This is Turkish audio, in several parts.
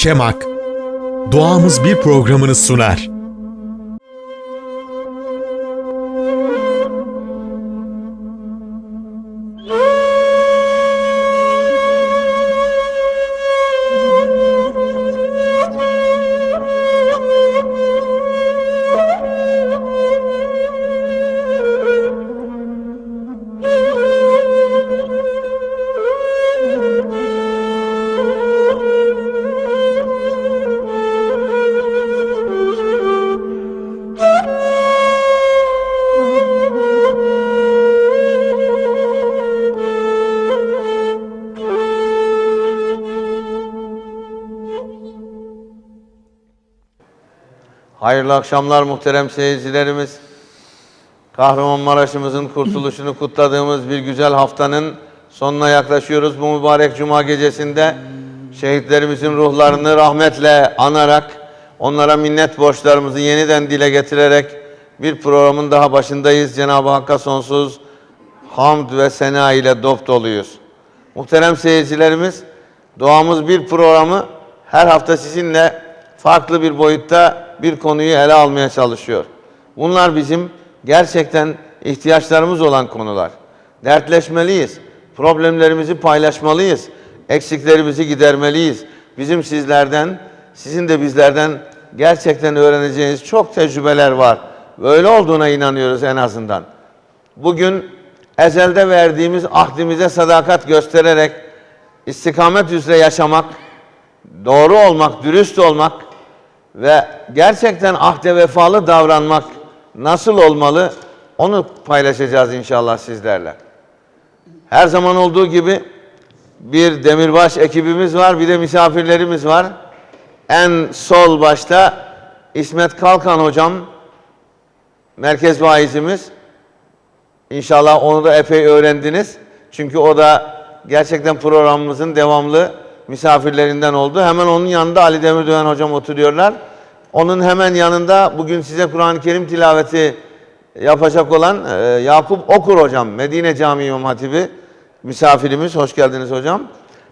Kemak, Doğamız Bir programını sunar. Hayırlı akşamlar muhterem seyircilerimiz. Kahramanmaraş'ımızın kurtuluşunu kutladığımız bir güzel haftanın sonuna yaklaşıyoruz. Bu mübarek cuma gecesinde şehitlerimizin ruhlarını rahmetle anarak, onlara minnet borçlarımızı yeniden dile getirerek bir programın daha başındayız. Cenab-ı Hakk'a sonsuz hamd ve sena ile dop doluyuz. Muhterem seyircilerimiz, Doğamız Bir programı her hafta sizinle farklı bir boyutta bir konuyu ele almaya çalışıyor. Bunlar bizim gerçekten ihtiyaçlarımız olan konular. Dertleşmeliyiz, problemlerimizi paylaşmalıyız, eksiklerimizi gidermeliyiz. Bizim sizlerden, sizin de bizlerden gerçekten öğreneceğiniz çok tecrübeler var. Böyle olduğuna inanıyoruz en azından. Bugün ezelde verdiğimiz ahdimize sadakat göstererek istikamet üzere yaşamak, doğru olmak, dürüst olmak ve gerçekten ahde vefalı davranmak nasıl olmalı onu paylaşacağız inşallah sizlerle. Her zaman olduğu gibi bir demirbaş ekibimiz var, bir de misafirlerimiz var. En sol başta İsmet Kalkan hocam, merkez vaizimiz. İnşallah onu da epey öğrendiniz. Çünkü o da gerçekten programımızın devamlı misafirlerinden oldu. Hemen onun yanında Ali Demirdoğan hocam oturuyorlar. Onun hemen yanında bugün size Kur'an-ı Kerim tilaveti yapacak olan e, Yakup Okur hocam, Medine Camii İmam Hatibi misafirimiz. Hoş geldiniz hocam.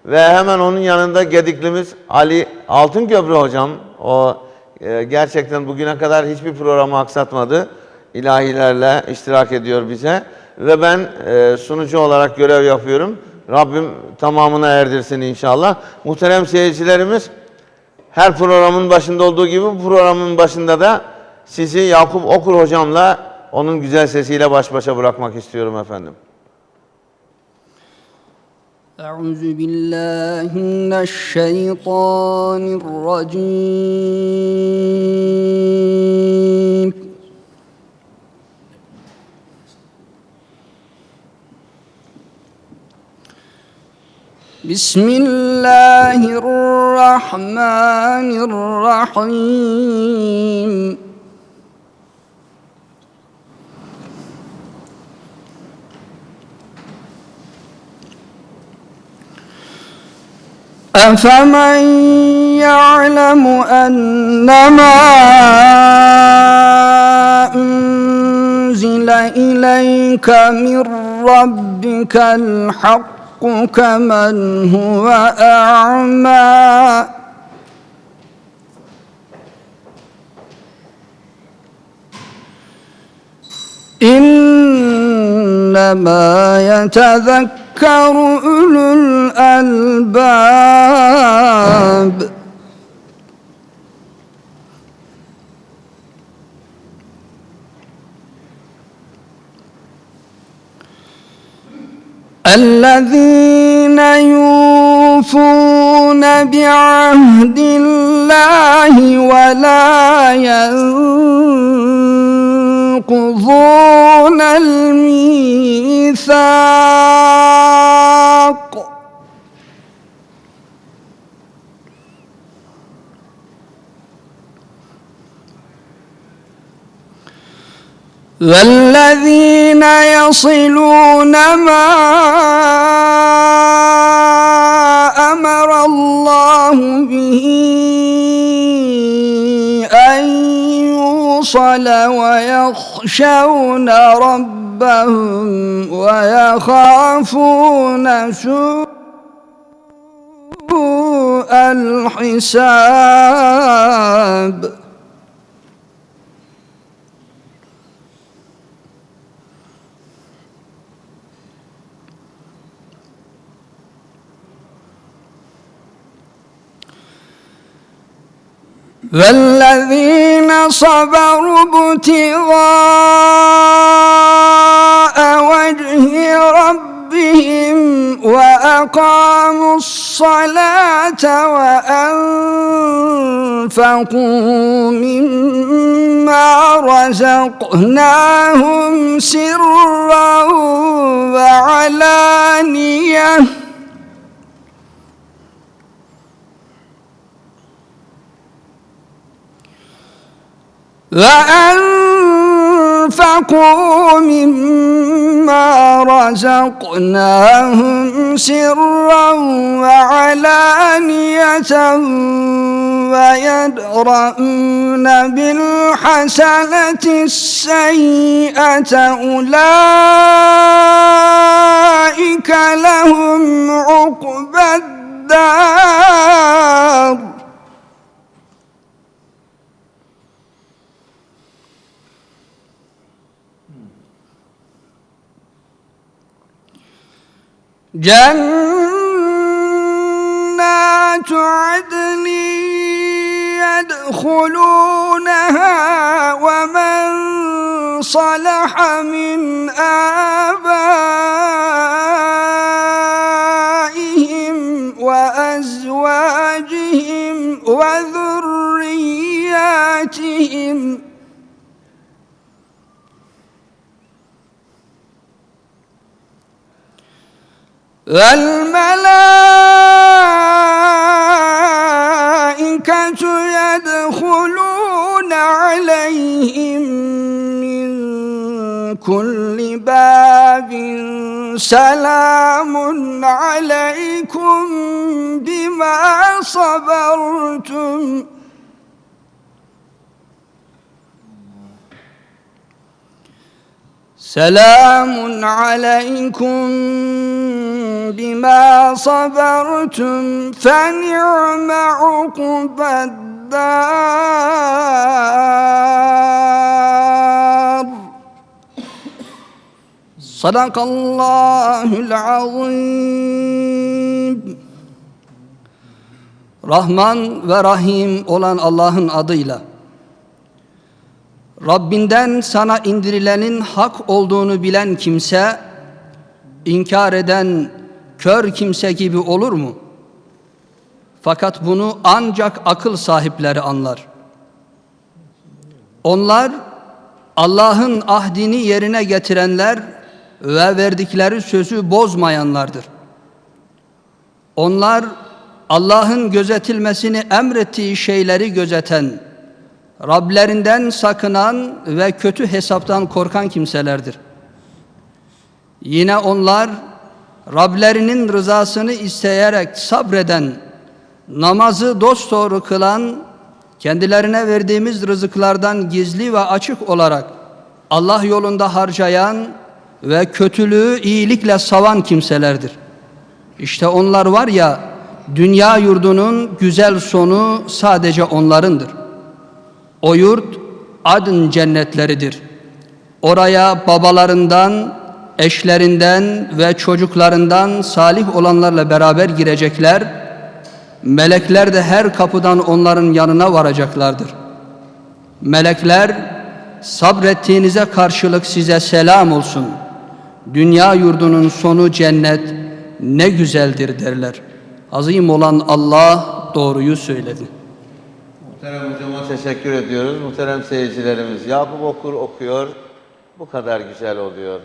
Ve hemen onun yanında Gediklimiz Ali Altınköprü hocam. O e, gerçekten bugüne kadar hiçbir programı aksatmadı. İlahilerle iştirak ediyor bize. Ve ben e, sunucu olarak görev yapıyorum. Rabbim tamamına erdirsin inşallah. Muhterem seyircilerimiz, her programın başında olduğu gibi bu programın başında da sizi Yakup Okur hocamla onun güzel sesiyle baş başa bırakmak istiyorum efendim. أعوذ بالله من الشيطان الرجيم بسم الله الرحمن الرحيم. أفمن يعلم أنما أنزل إليك من ربك الحق كمن هو أعمى. إنما يتذكر أولو الألباب. الذين يوفون بعهد الله ولا ينقضون الميثاق. والذين يصلون ما أمر الله به أن يوصل ويخشون ربهم ويخافون سوء الحساب. والذين صبروا ابتغاء وجه ربهم وأقاموا الصلاة وأنفقوا مما رزقناهم سرا وعلانيةً وأنفقوا مما رزقناهم سرا وعلانية ويدرؤون بالحسنة السيئة أولئك لهم عقبى الدار جنات عدن يدخلونها ومن صلح من آبائهم وأزواجهم وذرياتهم والملائكة يدخلون عليهم من كل باب. سلام عليكم بما صبرتم. سلام عليكم بما صبرتم فنعم عقبى الدار صدق الله العظيم Rahman ve Rahim olan Allah'ın adıyla Rabbinden sana indirilenin hak olduğunu bilen kimse, inkar eden kör kimse gibi olur mu? Fakat bunu ancak akıl sahipleri anlar. Onlar Allah'ın ahdini yerine getirenler ve verdikleri sözü bozmayanlardır. Onlar Allah'ın gözetilmesini emrettiği şeyleri gözeten, Rablerinden sakınan ve kötü hesaptan korkan kimselerdir. Yine onlar Rablerinin rızasını isteyerek sabreden, namazı dosdoğru kılan, kendilerine verdiğimiz rızıklardan gizli ve açık olarak Allah yolunda harcayan ve kötülüğü iyilikle savan kimselerdir. İşte onlar var ya, dünya yurdunun güzel sonu sadece onlarındır. O yurt adın cennetleridir. Oraya babalarından, eşlerinden ve çocuklarından salih olanlarla beraber girecekler. Melekler de her kapıdan onların yanına varacaklardır. Melekler sabrettiğinize karşılık size selam olsun. Dünya yurdunun sonu cennet ne güzeldir derler. Azim olan Allah doğruyu söyledi. Muhterem hocama teşekkür ediyoruz. Muhterem seyircilerimiz. Yakup Okur okuyor. Bu kadar güzel oluyor.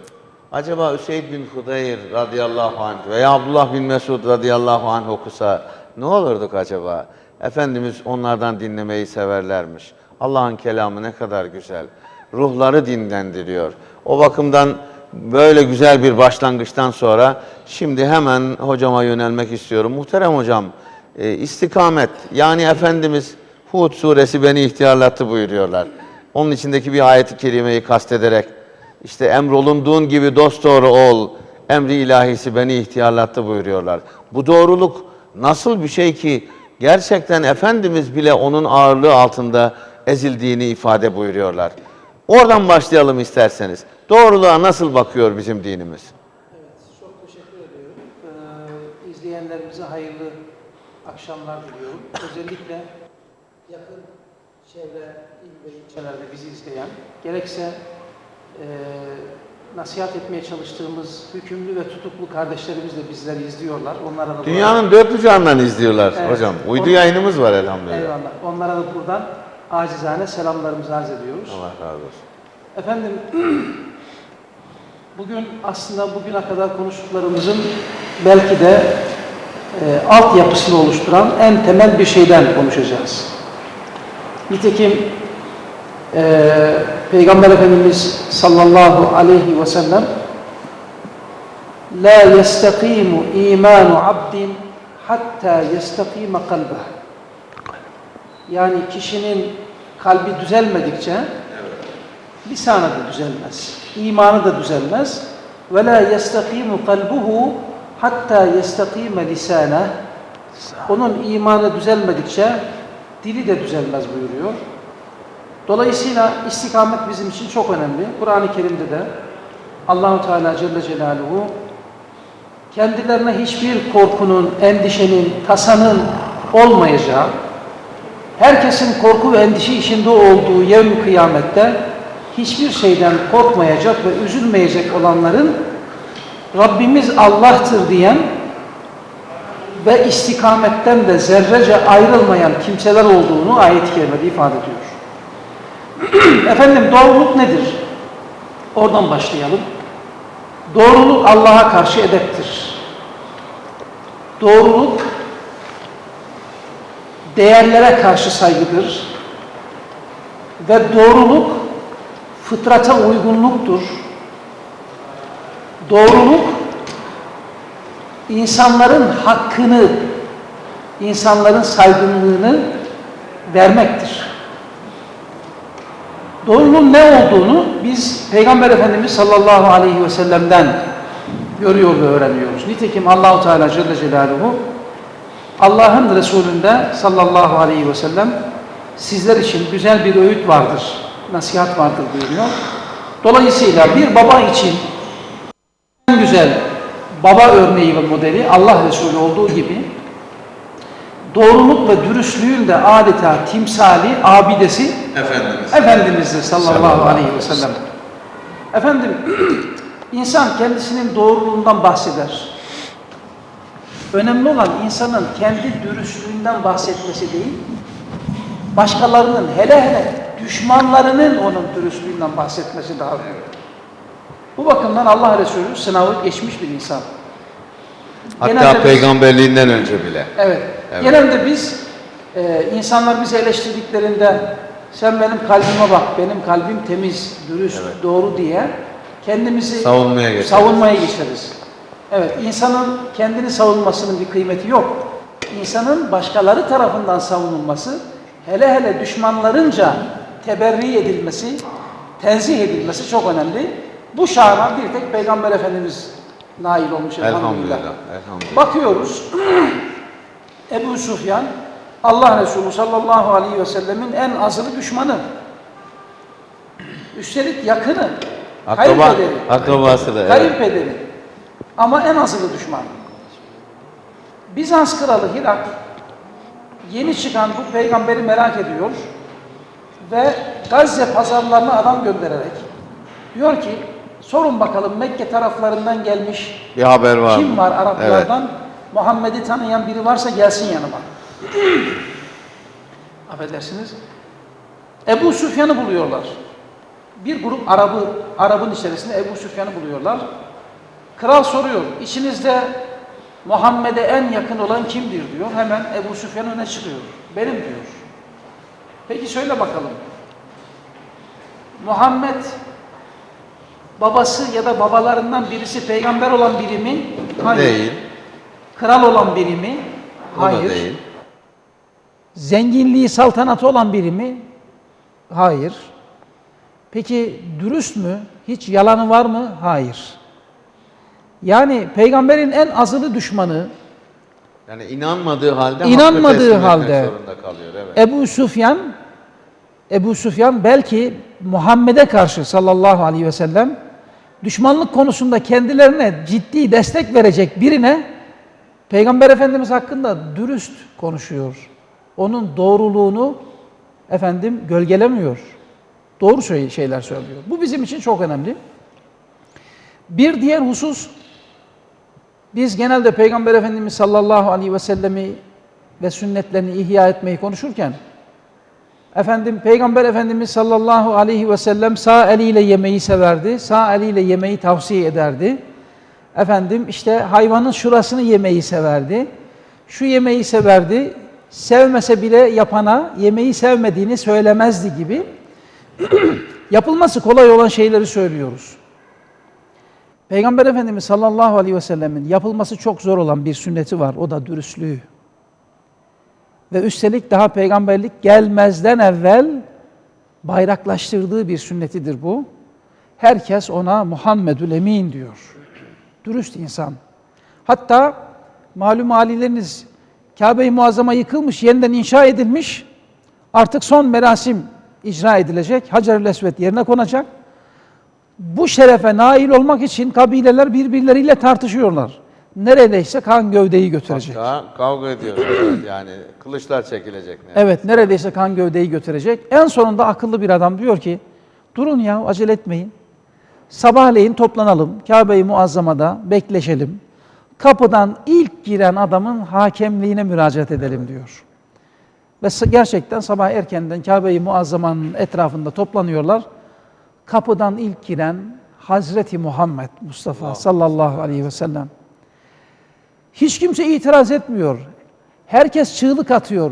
Acaba Üseyd bin Hudeyr radıyallahu anh veya Abdullah bin Mesud radıyallahu anh okusa ne olurduk acaba? Efendimiz onlardan dinlemeyi severlermiş. Allah'ın kelamı ne kadar güzel. Ruhları dinlendiriyor. O bakımdan böyle güzel bir başlangıçtan sonra şimdi hemen hocama yönelmek istiyorum. Muhterem hocam, e, istikamet yani Efendimiz Hud suresi beni ihtiyarlattı buyuruyorlar. Onun içindeki bir ayeti kerimeyi kastederek işte emrolunduğun gibi dosdoğru ol, emri ilahisi beni ihtiyarlattı buyuruyorlar. Bu doğruluk nasıl bir şey ki gerçekten Efendimiz bile onun ağırlığı altında ezildiğini ifade buyuruyorlar. Oradan başlayalım isterseniz. Doğruluğa nasıl bakıyor bizim dinimiz? Çok teşekkür ediyorum. Ee, izleyenlerimize hayırlı akşamlar diliyorum. Özellikle yakın çevre, il ve ilçelerde bizi izleyen, gerekse e, nasihat etmeye çalıştığımız hükümlü ve tutuklu kardeşlerimiz de bizleri izliyorlar. Onlara da Dünyanın dört bucağından izliyorlar Evet. hocam. Uydu Onu- yayınımız var elhamdülillah. Eyvallah. Onlara da buradan acizane selamlarımızı arz ediyoruz. Allah razı olsun. Efendim, bugün aslında bugüne kadar konuştuklarımızın belki de e, altyapısını oluşturan en temel bir şeyden konuşacağız. Nitekim e, Peygamber Efendimiz sallallahu aleyhi ve sellem La yestakimu imanu abdin hatta yestakime kalbeh yani kişinin kalbi düzelmedikçe lisanı da düzelmez. imanı da düzelmez. Ve la yestakimu kalbuhu hatta yestakime lisane. Onun imanı düzelmedikçe dili de düzelmez buyuruyor. Dolayısıyla istikamet bizim için çok önemli. Kur'an-ı Kerim'de de Allahu Teala Celle Celaluhu kendilerine hiçbir korkunun, endişenin, tasanın olmayacağı, herkesin korku ve endişe içinde olduğu yevm kıyamette hiçbir şeyden korkmayacak ve üzülmeyecek olanların Rabbimiz Allah'tır diyen ve istikametten de zerrece ayrılmayan kimseler olduğunu ayet-i kerimede ifade ediyor. Efendim doğruluk nedir? Oradan başlayalım. Doğruluk Allah'a karşı edeptir. Doğruluk değerlere karşı saygıdır. Ve doğruluk fıtrata uygunluktur. Doğruluk insanların hakkını, insanların saygınlığını vermektir. Doğruluğun ne olduğunu biz Peygamber Efendimiz sallallahu aleyhi ve sellem'den görüyor ve öğreniyoruz. Nitekim Allahu Teala Celle Celaluhu Allah'ın Resulünde sallallahu aleyhi ve sellem sizler için güzel bir öğüt vardır, nasihat vardır buyuruyor. Dolayısıyla bir baba için en güzel baba örneği ve modeli Allah Resulü olduğu gibi doğruluk ve dürüstlüğün de adeta timsali, abidesi Efendimiz. Efendimiz'dir sallallahu aleyhi ve sellem. Efendim, insan kendisinin doğruluğundan bahseder. Önemli olan insanın kendi dürüstlüğünden bahsetmesi değil, başkalarının, hele hele düşmanlarının onun dürüstlüğünden bahsetmesi daha önemli. Bu bakımdan Allah Resulü sınavı geçmiş bir insan. Hatta Genelde biz- peygamberliğinden önce bile. Evet. Evet. Genelde biz e, insanlar bizi eleştirdiklerinde sen benim kalbime bak, benim kalbim temiz, dürüst, doğru diye kendimizi Savunmaya geçeriz. savunmaya geçeriz. Evet, insanın kendini savunmasının bir kıymeti yok. İnsanın başkaları tarafından savunulması, hele hele düşmanlarınca teberri edilmesi, tenzih edilmesi çok önemli. Bu şana bir tek Peygamber Efendimiz nail olmuş elhamdülillah. Elhamdülillah. Elhamdülillah. Bakıyoruz Ebu Sufyan Allah Resulü sallallahu aleyhi ve sellemin en azılı düşmanı. Üstelik yakını. Akraba, akrabası da. Evet. Kayınpederi. Ama en azılı düşman. Bizans kralı Hirak yeni çıkan bu peygamberi merak ediyor ve Gazze pazarlarına adam göndererek diyor ki sorun bakalım Mekke taraflarından gelmiş Bir haber var kim mı? var Araplardan? Muhammed'i tanıyan biri varsa gelsin yanıma. Affedersiniz. Ebu Süfyan'ı buluyorlar. Bir grup Arabı, Arap'ın içerisinde Ebu Süfyan'ı buluyorlar. Kral soruyor, içinizde Muhammed'e en yakın olan kimdir diyor. Hemen Ebu Süfyan öne çıkıyor. Benim diyor. Peki söyle bakalım. Muhammed babası ya da babalarından birisi peygamber olan biri mi? Hayır. Değil. Kral olan biri mi? O da Hayır. değil. Zenginliği, saltanatı olan biri mi? Hayır. Peki dürüst mü? Hiç yalanı var mı? Hayır. Yani peygamberin en azılı düşmanı Yani inanmadığı halde İnanmadığı halde. kalıyor. Evet. Ebu Süfyan Ebu Süfyan belki Muhammed'e karşı sallallahu aleyhi ve sellem düşmanlık konusunda kendilerine ciddi destek verecek birine Peygamber Efendimiz hakkında dürüst konuşuyor. Onun doğruluğunu efendim gölgelemiyor. Doğru şey- şeyler söylüyor. Bu bizim için çok önemli. Bir diğer husus biz genelde Peygamber Efendimiz sallallahu aleyhi ve sellemi ve sünnetlerini ihya etmeyi konuşurken efendim Peygamber Efendimiz sallallahu aleyhi ve sellem sağ eliyle yemeği severdi. Sağ eliyle yemeği tavsiye ederdi. Efendim işte hayvanın şurasını yemeyi severdi. Şu yemeği severdi. Sevmese bile yapana yemeği sevmediğini söylemezdi gibi yapılması kolay olan şeyleri söylüyoruz. Peygamber Efendimiz sallallahu aleyhi ve sellemin yapılması çok zor olan bir sünneti var. O da dürüstlüğü. Ve üstelik daha peygamberlik gelmezden evvel bayraklaştırdığı bir sünnetidir bu. Herkes ona Muhammedül Emin diyor. Dürüst insan. Hatta malum halileriniz Kabe-i Muazzama yıkılmış, yeniden inşa edilmiş. Artık son merasim icra edilecek. Hacer-ül Esved yerine konacak. Bu şerefe nail olmak için kabileler birbirleriyle tartışıyorlar. Neredeyse kan gövdeyi götürecek. Hatta kavga evet, yani kılıçlar çekilecek. Ne? Evet, neredeyse kan gövdeyi götürecek. En sonunda akıllı bir adam diyor ki, durun ya acele etmeyin. Sabahleyin toplanalım, Kabe-i Muazzama'da bekleşelim. Kapıdan ilk giren adamın hakemliğine müracaat edelim diyor. Ve gerçekten sabah erkenden Kabe-i Muazzama'nın etrafında toplanıyorlar. Kapıdan ilk giren Hazreti Muhammed Mustafa sallallahu aleyhi ve sellem. Hiç kimse itiraz etmiyor. Herkes çığlık atıyor.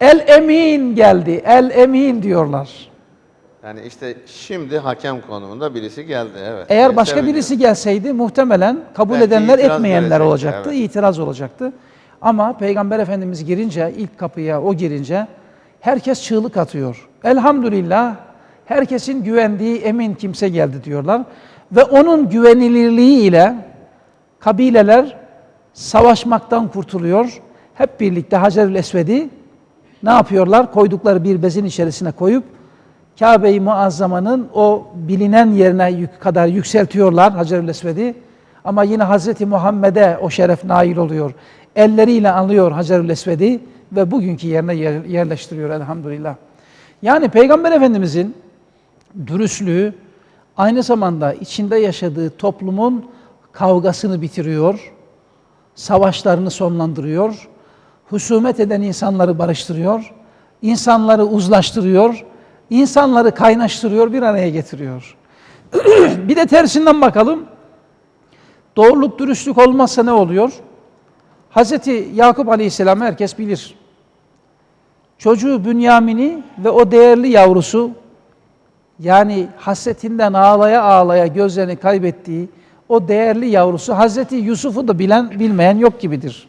El emin geldi, el emin diyorlar. Yani işte şimdi hakem konumunda birisi geldi. Evet. Eğer başka birisi gelseydi muhtemelen kabul Belki edenler etmeyenler olacaktı, evet. itiraz olacaktı. Ama Peygamber Efendimiz girince, ilk kapıya o girince herkes çığlık atıyor. Elhamdülillah herkesin güvendiği emin kimse geldi diyorlar. Ve onun güvenilirliği ile kabileler savaşmaktan kurtuluyor. Hep birlikte Hacer-ül Esved'i ne yapıyorlar? Koydukları bir bezin içerisine koyup Kabe-i Muazzama'nın o bilinen yerine yük- kadar yükseltiyorlar Hacer-ül Esved'i. Ama yine Hazreti Muhammed'e o şeref nail oluyor. Elleriyle alıyor Hacer-ül Esved'i ve bugünkü yerine yer- yerleştiriyor elhamdülillah. Yani Peygamber Efendimizin dürüstlüğü aynı zamanda içinde yaşadığı toplumun kavgasını bitiriyor, savaşlarını sonlandırıyor, husumet eden insanları barıştırıyor, insanları uzlaştırıyor, insanları kaynaştırıyor, bir araya getiriyor. bir de tersinden bakalım. Doğruluk, dürüstlük olmazsa ne oluyor? Hazreti Yakup Aleyhisselam'ı herkes bilir. Çocuğu Bünyamin'i ve o değerli yavrusu yani hasretinden ağlaya ağlaya gözlerini kaybettiği o değerli yavrusu Hazreti Yusuf'u da bilen bilmeyen yok gibidir.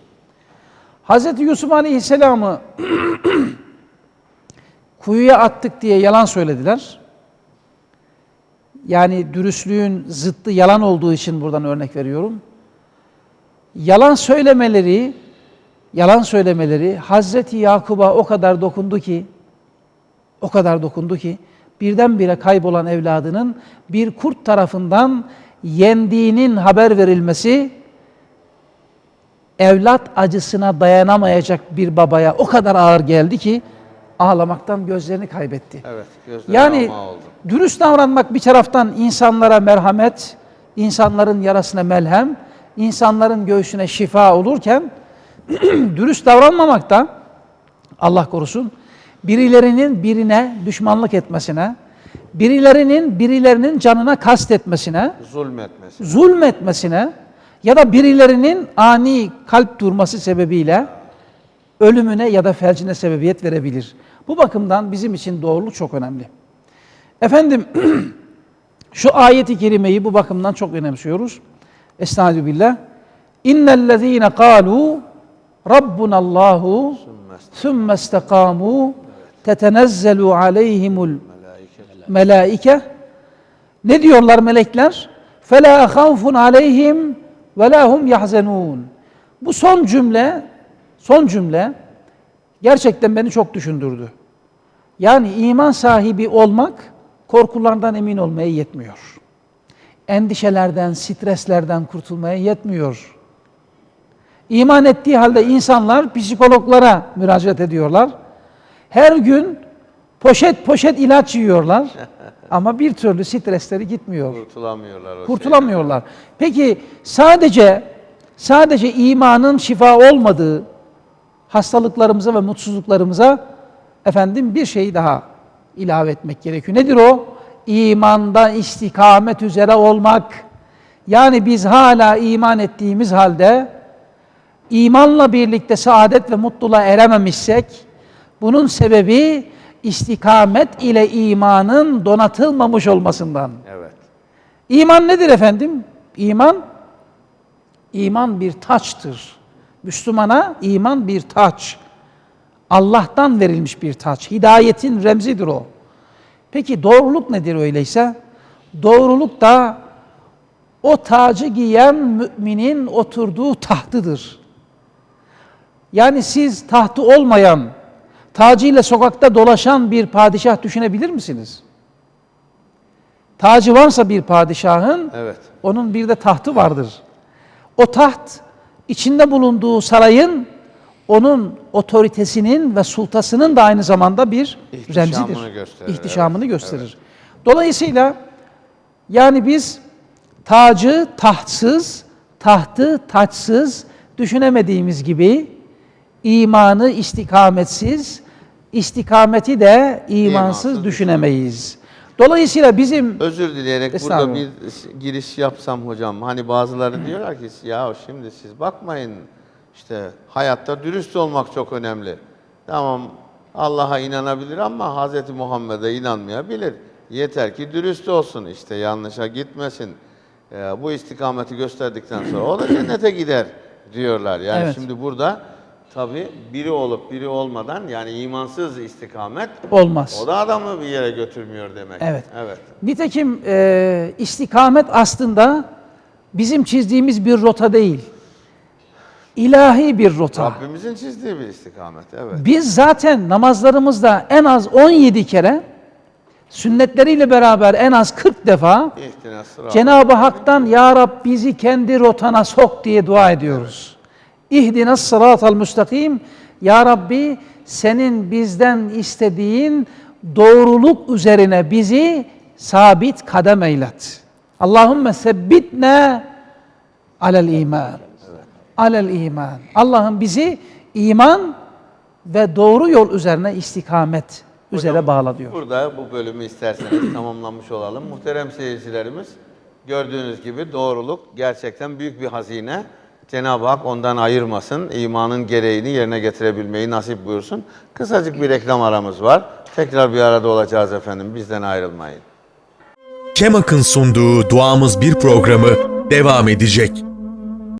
Hazreti Yusuf Aleyhisselam'ı kuyuya attık diye yalan söylediler. Yani dürüstlüğün zıttı yalan olduğu için buradan örnek veriyorum. Yalan söylemeleri, yalan söylemeleri Hazreti Yakub'a o kadar dokundu ki, o kadar dokundu ki, birdenbire kaybolan evladının bir kurt tarafından yendiğinin haber verilmesi, evlat acısına dayanamayacak bir babaya o kadar ağır geldi ki, ağlamaktan gözlerini kaybetti. Evet. gözleri Yani oldu. dürüst davranmak bir taraftan insanlara merhamet, insanların yarasına melhem, insanların göğsüne şifa olurken dürüst davranmamak da Allah korusun birilerinin birine düşmanlık etmesine, birilerinin birilerinin canına kastetmesine, zulmetmesine, zulmetmesine ya da birilerinin ani kalp durması sebebiyle ölümüne ya da felcine sebebiyet verebilir. Bu bakımdan bizim için doğruluk çok önemli. Efendim şu ayeti kerimeyi bu bakımdan çok önemsiyoruz. Estaizu billah. İnnellezîne kâlû Rabbunallahu sümme istekâmû tetenezzelu aleyhimul الْمَلَائِكَةِ Ne diyorlar melekler? فَلَا خَوْفٌ عَلَيْهِمْ وَلَا هُمْ يَحْزَنُونَ Bu son cümle, son cümle gerçekten beni çok düşündürdü. Yani iman sahibi olmak korkulardan emin olmaya yetmiyor. Endişelerden, streslerden kurtulmaya yetmiyor. İman ettiği halde insanlar psikologlara müracaat ediyorlar. Her gün poşet poşet ilaç yiyorlar. Ama bir türlü stresleri gitmiyor. Kurtulamıyorlar o Kurtulamıyorlar. Peki sadece sadece imanın şifa olmadığı hastalıklarımıza ve mutsuzluklarımıza efendim bir şey daha ilave etmek gerekiyor. Nedir o? İmanda istikamet üzere olmak. Yani biz hala iman ettiğimiz halde imanla birlikte saadet ve mutluluğa erememişsek bunun sebebi istikamet ile imanın donatılmamış olmasından. Evet. İman nedir efendim? İman, iman bir taçtır. Müslümana iman bir taç. Allah'tan verilmiş bir taç. Hidayetin remzidir o. Peki doğruluk nedir öyleyse? Doğruluk da o tacı giyen müminin oturduğu tahtıdır. Yani siz tahtı olmayan, tacıyla sokakta dolaşan bir padişah düşünebilir misiniz? Tacı varsa bir padişahın, Evet. onun bir de tahtı vardır. O taht, içinde bulunduğu sarayın, onun otoritesinin ve sultasının da aynı zamanda bir İhtişamını remzidir. gösterir, İhtişamını evet, gösterir. Dolayısıyla yani biz tacı tahtsız, tahtı taçsız düşünemediğimiz gibi imanı istikametsiz, istikameti de imansız, İmansız düşünemeyiz. Dolayısıyla bizim Özür dileyerek burada bir giriş yapsam hocam. Hani bazıları diyorlar ki ya şimdi siz bakmayın işte hayatta dürüst olmak çok önemli. Tamam Allah'a inanabilir ama Hz. Muhammed'e inanmayabilir. Yeter ki dürüst olsun işte yanlışa gitmesin. Ee, bu istikameti gösterdikten sonra o da cennete gider diyorlar. Yani Evet. şimdi burada tabii biri olup biri olmadan yani imansız istikamet olmaz. o da adamı bir yere götürmüyor demek. Evet. Evet. Nitekim e, istikamet aslında bizim çizdiğimiz bir rota değil. İlahi bir rota. Rabbimizin çizdiği bir istikamet. Evet. Biz zaten namazlarımızda en az 17 kere sünnetleriyle beraber en az 40 defa. Cenab-ı Hak'tan Ya Rab bizi kendi rotana sok diye dua ediyoruz. İhdinas sıratal müstakim. Ya Rabbi senin bizden istediğin doğruluk üzerine bizi sabit kadem eylet. Allahümme sebbitne alel iman. Alel iman. Allah'ım bizi iman ve doğru yol üzerine istikamet üzere bağla diyor. Burada bu bölümü isterseniz tamamlamış olalım. Muhterem seyircilerimiz gördüğünüz gibi doğruluk gerçekten büyük bir hazine. Cenab-ı Hak ondan ayırmasın, imanın gereğini yerine getirebilmeyi nasip buyursun. Kısacık bir reklam aramız var. Tekrar bir arada olacağız efendim. Bizden ayrılmayın. Kemak'ın sunduğu Duamız Bir programı devam edecek.